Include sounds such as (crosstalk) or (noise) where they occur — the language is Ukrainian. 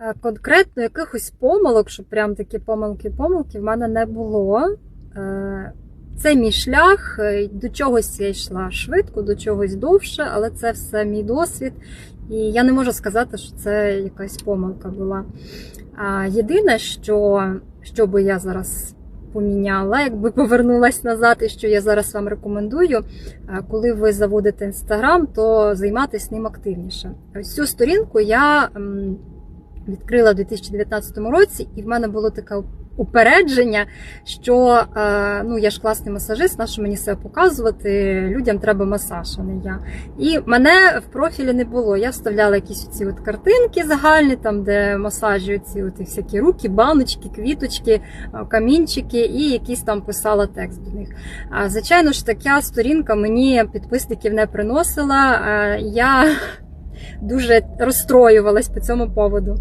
Е, Конкретно якихось помилок, що прям такі помилки-помилки в мене не було. Е, Це мій шлях. е, До чогось я йшла швидко, до чогось довше, але це все мій досвід. І я не можу сказати, що це якась помилка була. Єдине, що, що би я зараз поміняла, якби повернулась назад, і що я зараз вам рекомендую, коли ви заводите інстаграм, то займатися ним активніше. Ось цю сторінку я відкрила у 2019 році, і в мене було таке упередження, що е, ну я ж класний масажист, на що мені себе показувати? Людям треба масаж, а не я. І мене в профілі не було. Я вставляла якісь ці от картинки загальні, там де масажі, ці от всякі руки, баночки, квіточки, е, камінчики, і якийсь там писала текст до них. А звичайно ж, така сторінка мені підписників не приносила. Е, Я (laughs) дуже розстроювалась по цьому поводу.